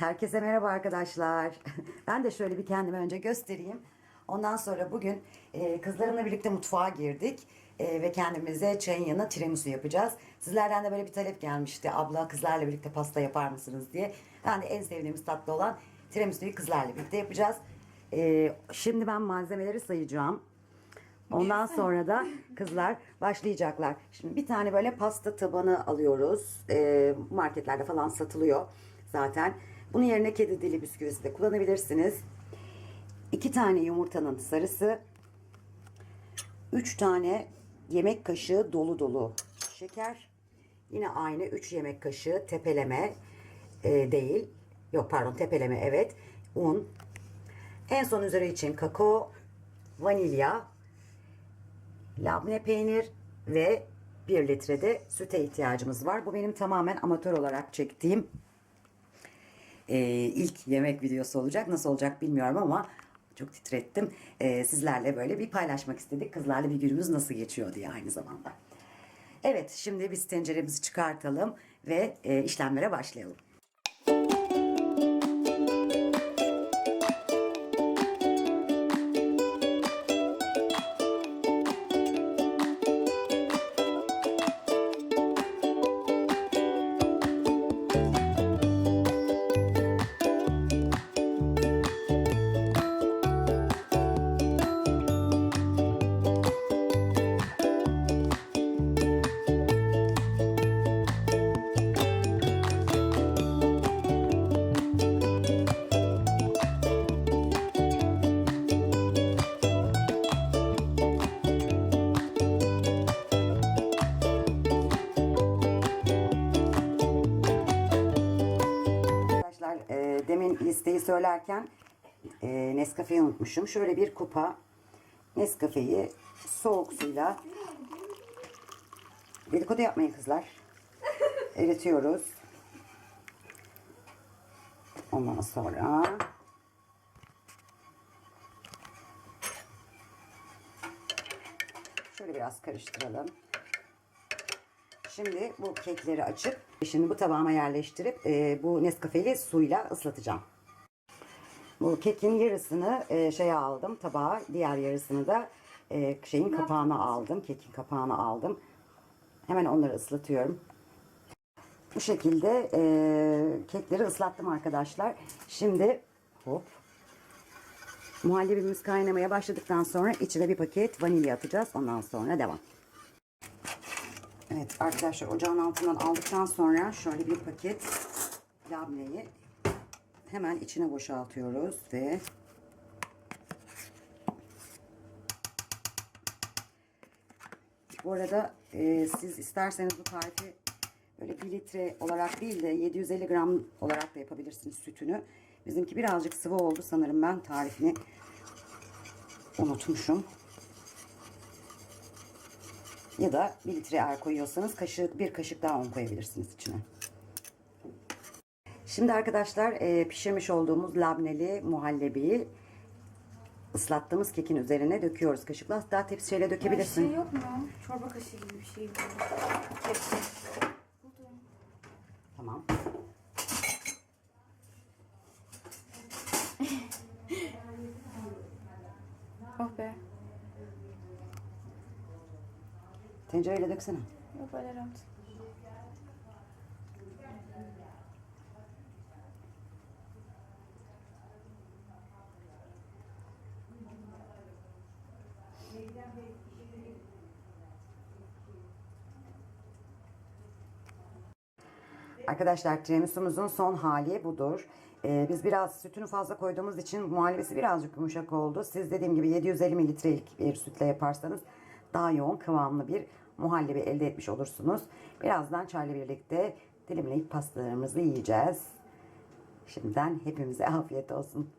Evet, herkese merhaba arkadaşlar. Ben de şöyle bir kendimi önce göstereyim. Ondan sonra bugün e, kızlarımla birlikte mutfağa girdik. E, ve kendimize çayın yanına tiramisu yapacağız. Sizlerden de böyle bir talep gelmişti. Abla kızlarla birlikte pasta yapar mısınız diye. Ben de en sevdiğimiz tatlı olan tiramisu'yu kızlarla birlikte yapacağız. E, şimdi ben malzemeleri sayacağım. Ondan sonra da kızlar başlayacaklar. Şimdi bir tane böyle pasta tabanı alıyoruz. Marketlerde falan satılıyor zaten. Bunun yerine kedi dili bisküvisi de kullanabilirsiniz. İki tane yumurtanın sarısı. Üç tane yemek kaşığı dolu dolu şeker. Yine aynı 3 yemek kaşığı tepeleme e, değil. Yok pardon tepeleme evet. Un. En son üzeri için kakao, vanilya, labne peynir ve 1 litre de süte ihtiyacımız var. Bu benim tamamen amatör olarak çektiğim e, ilk yemek videosu olacak. Nasıl olacak bilmiyorum ama çok titrettim. E, sizlerle böyle bir paylaşmak istedik. Kızlarla bir günümüz nasıl geçiyor diye aynı zamanda. Evet şimdi biz tenceremizi çıkartalım ve e, işlemlere başlayalım. Listeyi söylerken e, Nescafe'yi unutmuşum. Şöyle bir kupa Nescafe'yi soğuk suyla dedikodu yapmayın kızlar. Eritiyoruz. Ondan sonra şöyle biraz karıştıralım. Şimdi bu kekleri açıp şimdi bu tabağıma yerleştirip e, bu Nescafe'li suyla ıslatacağım. Bu kekin yarısını e, şeye aldım tabağa, diğer yarısını da e, şeyin kapağına aldım, kekin kapağına aldım. Hemen onları ıslatıyorum. Bu şekilde e, kekleri ıslattım arkadaşlar. Şimdi hop muhallebimiz kaynamaya başladıktan sonra içine bir paket vanilya atacağız. Ondan sonra devam. Evet arkadaşlar ocağın altından aldıktan sonra şöyle bir paket labneyi hemen içine boşaltıyoruz ve bu arada e, siz isterseniz bu tarifi böyle 1 litre olarak değil de 750 gram olarak da yapabilirsiniz sütünü. Bizimki birazcık sıvı oldu sanırım ben tarifini unutmuşum. Ya da 1 litre eğer koyuyorsanız kaşık bir kaşık daha un koyabilirsiniz içine. Şimdi arkadaşlar e, pişirmiş olduğumuz labneli muhallebiyi ıslattığımız kekin üzerine döküyoruz kaşıkla. Hatta tepsiyle dökebilirsin. Şey yok mu? Çorba kaşığı gibi bir şey. Tepsi. Tamam. Oh be. Tencereyle döksene. Yok böyle rahat. Arkadaşlar tiramisu'muzun son hali budur. Ee, biz biraz sütünü fazla koyduğumuz için muhallebisi birazcık yumuşak oldu. Siz dediğim gibi 750 mililitrelik bir sütle yaparsanız daha yoğun kıvamlı bir muhallebi elde etmiş olursunuz. Birazdan çayla birlikte dilimleyip pastalarımızı yiyeceğiz. Şimdiden hepimize afiyet olsun.